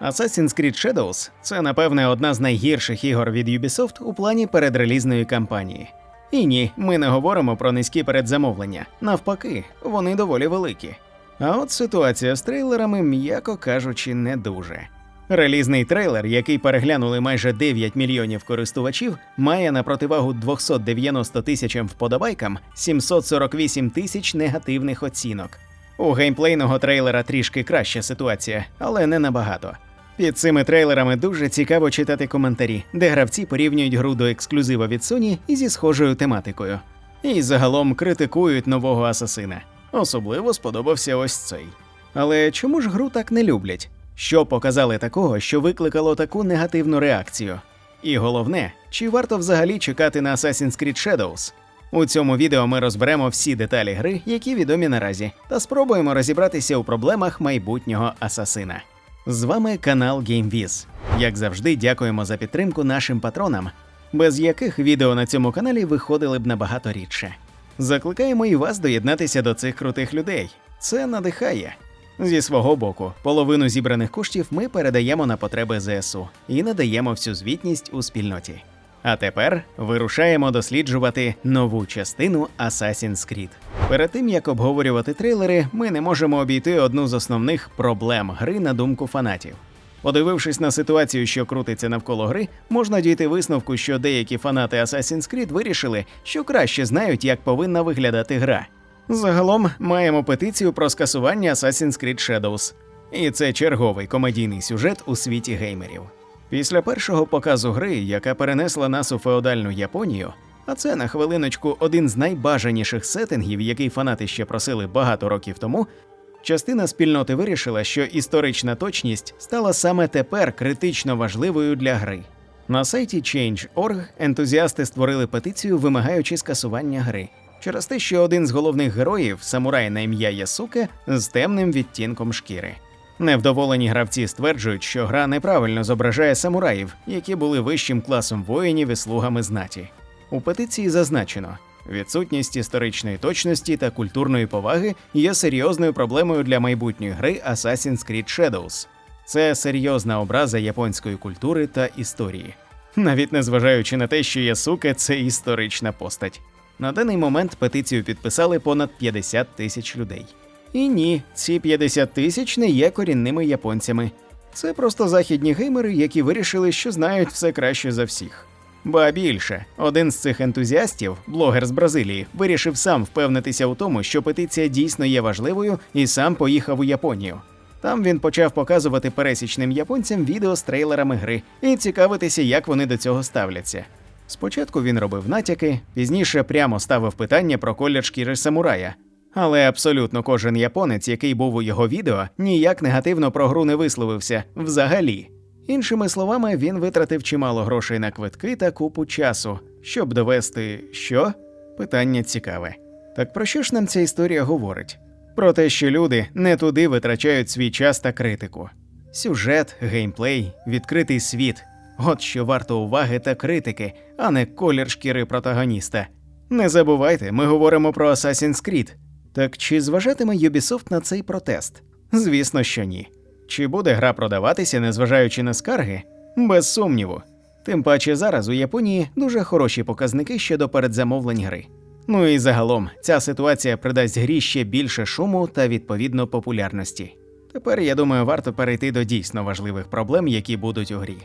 Assassin's Creed Shadows – це, напевне, одна з найгірших ігор від Ubisoft у плані передрелізної кампанії. І ні, ми не говоримо про низькі передзамовлення. Навпаки, вони доволі великі. А от ситуація з трейлерами, м'яко кажучи, не дуже. Релізний трейлер, який переглянули майже 9 мільйонів користувачів, має на противагу 290 тисячам вподобайкам 748 тисяч негативних оцінок. У геймплейного трейлера трішки краща ситуація, але не набагато. Під цими трейлерами дуже цікаво читати коментарі, де гравці порівнюють гру до ексклюзива від Sony і зі схожою тематикою. І загалом критикують нового асасина. Особливо сподобався ось цей. Але чому ж гру так не люблять? Що показали такого, що викликало таку негативну реакцію? І головне, чи варто взагалі чекати на Assassin's Creed Shadows? У цьому відео ми розберемо всі деталі гри, які відомі наразі, та спробуємо розібратися у проблемах майбутнього асасина. З вами канал GameViz. Як завжди, дякуємо за підтримку нашим патронам, без яких відео на цьому каналі виходили б набагато рідше. Закликаємо і вас доєднатися до цих крутих людей. Це надихає. Зі свого боку, половину зібраних коштів ми передаємо на потреби ЗСУ і надаємо всю звітність у спільноті. А тепер вирушаємо досліджувати нову частину Assassin's Creed. Перед тим як обговорювати трейлери, ми не можемо обійти одну з основних проблем гри на думку фанатів. Подивившись на ситуацію, що крутиться навколо гри, можна дійти висновку, що деякі фанати Assassin's Creed вирішили, що краще знають, як повинна виглядати гра. Загалом маємо петицію про скасування Assassin's Creed Shadows. І це черговий комедійний сюжет у світі геймерів. Після першого показу гри, яка перенесла нас у феодальну Японію, а це на хвилиночку один з найбажаніших сеттингів, який фанати ще просили багато років тому. Частина спільноти вирішила, що історична точність стала саме тепер критично важливою для гри. На сайті Change.org ентузіасти створили петицію, вимагаючи скасування гри, через те, що один з головних героїв, самурай на ім'я Ясуке, з темним відтінком шкіри. Невдоволені гравці стверджують, що гра неправильно зображає самураїв, які були вищим класом воїнів і слугами знаті. У петиції зазначено, відсутність історичної точності та культурної поваги є серйозною проблемою для майбутньої гри Assassin's Creed Shadows. Це серйозна образа японської культури та історії, навіть незважаючи на те, що Ясуке це історична постать. На даний момент петицію підписали понад 50 тисяч людей. І ні, ці 50 тисяч не є корінними японцями. Це просто західні геймери, які вирішили, що знають все краще за всіх. Ба більше, один з цих ентузіастів, блогер з Бразилії, вирішив сам впевнитися у тому, що петиція дійсно є важливою, і сам поїхав у Японію. Там він почав показувати пересічним японцям відео з трейлерами гри і цікавитися, як вони до цього ставляться. Спочатку він робив натяки, пізніше прямо ставив питання про колір шкіри самурая. Але абсолютно кожен японець, який був у його відео, ніяк негативно про гру не висловився взагалі. Іншими словами, він витратив чимало грошей на квитки та купу часу, щоб довести, що питання цікаве. Так про що ж нам ця історія говорить? Про те, що люди не туди витрачають свій час та критику. Сюжет, геймплей, відкритий світ от що варто уваги та критики, а не колір шкіри протагоніста. Не забувайте, ми говоримо про Assassin's Creed. Так чи зважатиме Ubisoft на цей протест? Звісно, що ні. Чи буде гра продаватися, незважаючи на скарги? Без сумніву. Тим паче зараз у Японії дуже хороші показники щодо передзамовлень гри. Ну і загалом ця ситуація придасть грі ще більше шуму та відповідно популярності. Тепер я думаю, варто перейти до дійсно важливих проблем, які будуть у грі.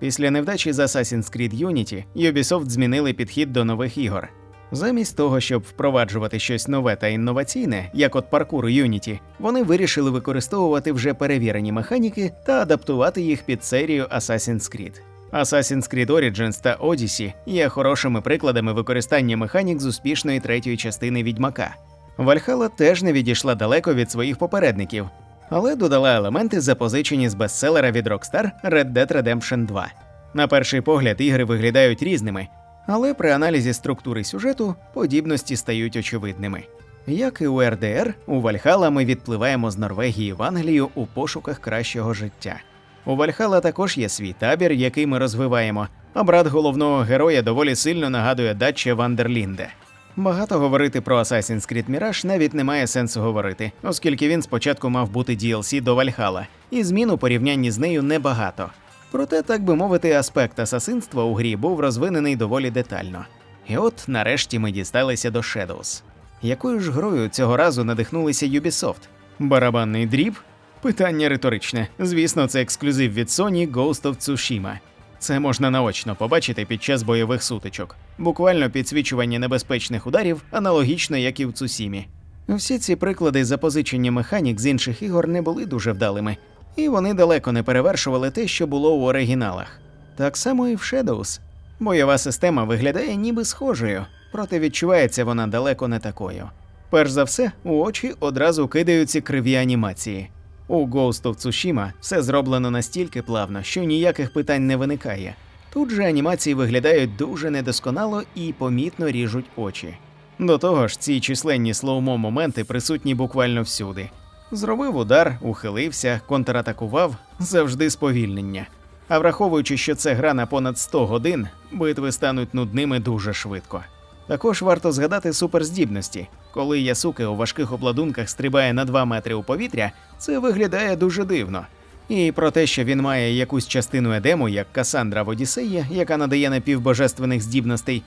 Після невдачі з Assassin's Creed Unity Ubisoft змінили підхід до нових ігор. Замість того, щоб впроваджувати щось нове та інноваційне, як от паркур Unity, вони вирішили використовувати вже перевірені механіки та адаптувати їх під серію Assassin's Creed. Assassin's Creed Origins та Odyssey є хорошими прикладами використання механік з успішної третьої частини відьмака. Вальхала теж не відійшла далеко від своїх попередників, але додала елементи, запозичені з бестселера від Rockstar Red Dead Redemption 2. На перший погляд, ігри виглядають різними, але при аналізі структури сюжету подібності стають очевидними. Як і у РДР, у Вальхала ми відпливаємо з Норвегії в Англію у пошуках кращого життя. У Вальхала також є свій табір, який ми розвиваємо, а брат головного героя доволі сильно нагадує датча Вандерлінде. Багато говорити про Assassin's Creed Mirage навіть немає сенсу говорити, оскільки він спочатку мав бути DLC до Вальхала, і змін у порівнянні з нею небагато. Проте, так би мовити, аспект асасинства у грі був розвинений доволі детально. І от нарешті ми дісталися до Shadows. Якою ж грою цього разу надихнулися Ubisoft? Барабанний дріб? Питання риторичне. Звісно, це ексклюзив від Sony Ghost of Tsushima. Це можна наочно побачити під час бойових сутичок. Буквально підсвічування небезпечних ударів, аналогічно як і в Цусімі. Всі ці приклади запозичення механік з інших ігор не були дуже вдалими, і вони далеко не перевершували те, що було у оригіналах. Так само і в Shadows. Бойова система виглядає ніби схожою, проте відчувається вона далеко не такою. Перш за все, у очі одразу кидаються криві анімації. У Ghost of Tsushima все зроблено настільки плавно, що ніяких питань не виникає. Тут же анімації виглядають дуже недосконало і помітно ріжуть очі. До того ж, ці численні слоумо моменти присутні буквально всюди. Зробив удар, ухилився, контратакував завжди сповільнення. А враховуючи, що це гра на понад 100 годин, битви стануть нудними дуже швидко. Також варто згадати суперздібності. Коли Ясуке у важких обладунках стрибає на 2 метри у повітря, це виглядає дуже дивно. І про те, що він має якусь частину едему, як Касандра в Одіссеї, яка надає напівбожественних здібностей,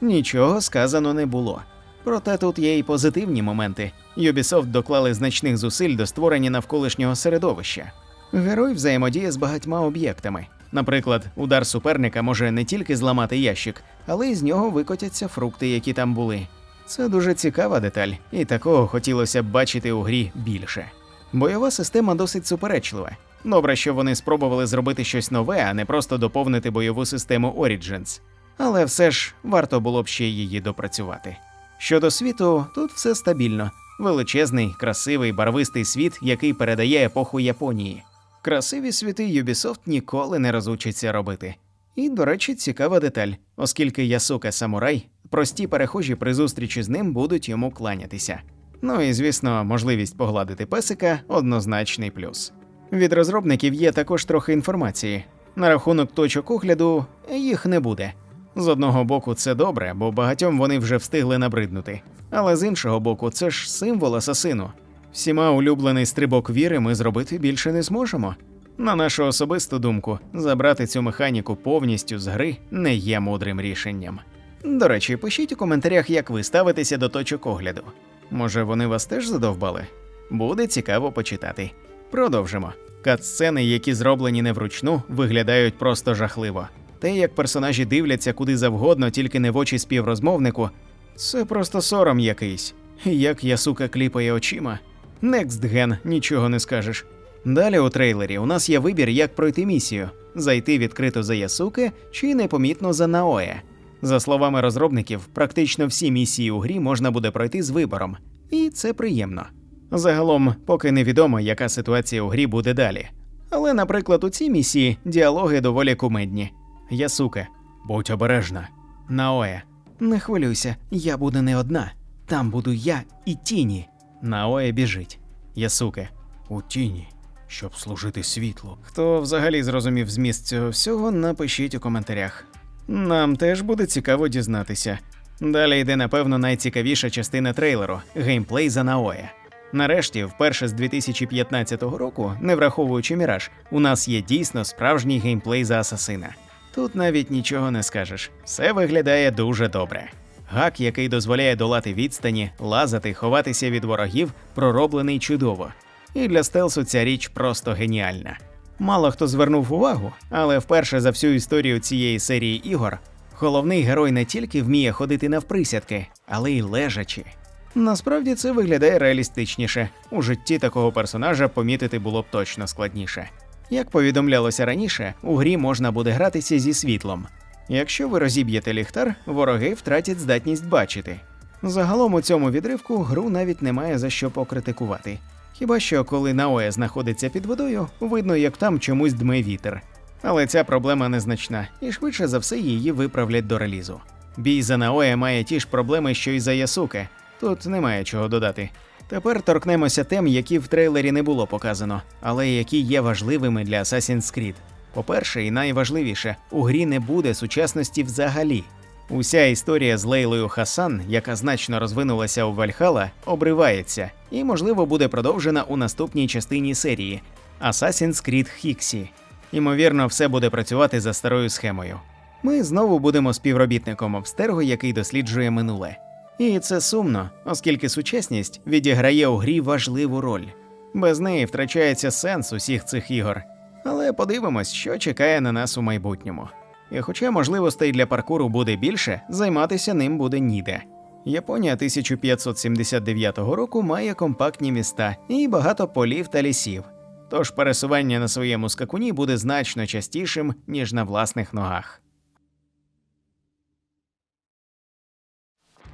нічого сказано не було. Проте тут є і позитивні моменти. Ubisoft доклали значних зусиль до створення навколишнього середовища. Герой взаємодіє з багатьма об'єктами. Наприклад, удар суперника може не тільки зламати ящик, але й з нього викотяться фрукти, які там були. Це дуже цікава деталь, і такого хотілося б бачити у грі більше. Бойова система досить суперечлива. Добре, що вони спробували зробити щось нове, а не просто доповнити бойову систему Origins. Але все ж варто було б ще її допрацювати. Щодо світу, тут все стабільно. Величезний, красивий, барвистий світ, який передає епоху Японії. Красиві світи Ubisoft ніколи не розучиться робити. І, до речі, цікава деталь, оскільки Ясука самурай, прості перехожі при зустрічі з ним будуть йому кланятися. Ну і звісно, можливість погладити песика однозначний плюс. Від розробників є також трохи інформації. На рахунок точок огляду їх не буде. З одного боку, це добре, бо багатьом вони вже встигли набриднути. Але з іншого боку, це ж символ асасину. Всіма улюблений стрибок віри ми зробити більше не зможемо. На нашу особисту думку, забрати цю механіку повністю з гри не є мудрим рішенням. До речі, пишіть у коментарях, як ви ставитеся до точок огляду. Може, вони вас теж задовбали? Буде цікаво почитати. Продовжимо. Катсцени, які зроблені не вручну, виглядають просто жахливо. Те, як персонажі дивляться куди завгодно, тільки не в очі співрозмовнику, це просто сором якийсь. Як Ясука кліпає очима. Gen, нічого не скажеш. Далі у трейлері у нас є вибір, як пройти місію: зайти відкрито за Ясуке чи непомітно за Наоє. За словами розробників, практично всі місії у грі можна буде пройти з вибором, і це приємно. Загалом, поки невідомо, яка ситуація у грі буде далі. Але, наприклад, у цій місії діалоги доволі кумедні. Ясуке, будь обережна. Наоя. Не хвилюйся, я буду не одна. Там буду я і тіні. Наоя біжить. Ясуке. У тіні, щоб служити світлу. Хто взагалі зрозумів зміст цього всього, напишіть у коментарях. Нам теж буде цікаво дізнатися. Далі йде, напевно, найцікавіша частина трейлеру геймплей за Наоя. Нарешті, вперше з 2015 року, не враховуючи міраж, у нас є дійсно справжній геймплей за асасина. Тут навіть нічого не скажеш, все виглядає дуже добре. Гак, який дозволяє долати відстані, лазати, ховатися від ворогів, пророблений чудово. І для стелсу ця річ просто геніальна. Мало хто звернув увагу, але вперше за всю історію цієї серії ігор головний герой не тільки вміє ходити навприсядки, але й лежачи. Насправді це виглядає реалістичніше. У житті такого персонажа помітити було б точно складніше. Як повідомлялося раніше, у грі можна буде гратися зі світлом. Якщо ви розіб'єте ліхтар, вороги втратять здатність бачити. Загалом у цьому відривку гру навіть немає за що покритикувати. Хіба що коли Наоя знаходиться під водою, видно, як там чомусь дме вітер. Але ця проблема незначна, і швидше за все її виправлять до релізу. Бій за Наоя має ті ж проблеми, що й за Ясуке. Тут немає чого додати. Тепер торкнемося тем, які в трейлері не було показано, але які є важливими для Assassin's Creed. По-перше, і найважливіше, у грі не буде сучасності взагалі. Уся історія з Лейлою Хасан, яка значно розвинулася у Вальхала, обривається і, можливо, буде продовжена у наступній частині серії Assassin's Creed Хіксі. Ймовірно, все буде працювати за старою схемою. Ми знову будемо співробітником Обстергу, який досліджує минуле. І це сумно, оскільки сучасність відіграє у грі важливу роль. Без неї втрачається сенс усіх цих ігор. Але подивимось, що чекає на нас у майбутньому. І хоча можливостей для паркуру буде більше, займатися ним буде ніде. Японія 1579 року має компактні міста і багато полів та лісів. Тож пересування на своєму скакуні буде значно частішим, ніж на власних ногах.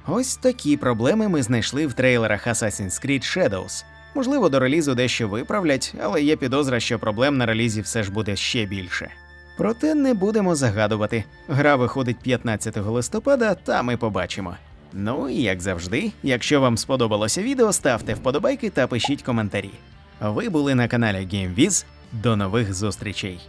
Ось такі проблеми ми знайшли в трейлерах Assassin's Creed Shadows. Можливо, до релізу дещо виправлять, але є підозра, що проблем на релізі все ж буде ще більше. Проте не будемо загадувати. Гра виходить 15 листопада, та ми побачимо. Ну і як завжди, якщо вам сподобалося відео, ставте вподобайки та пишіть коментарі. Ви були на каналі GameViz. До нових зустрічей!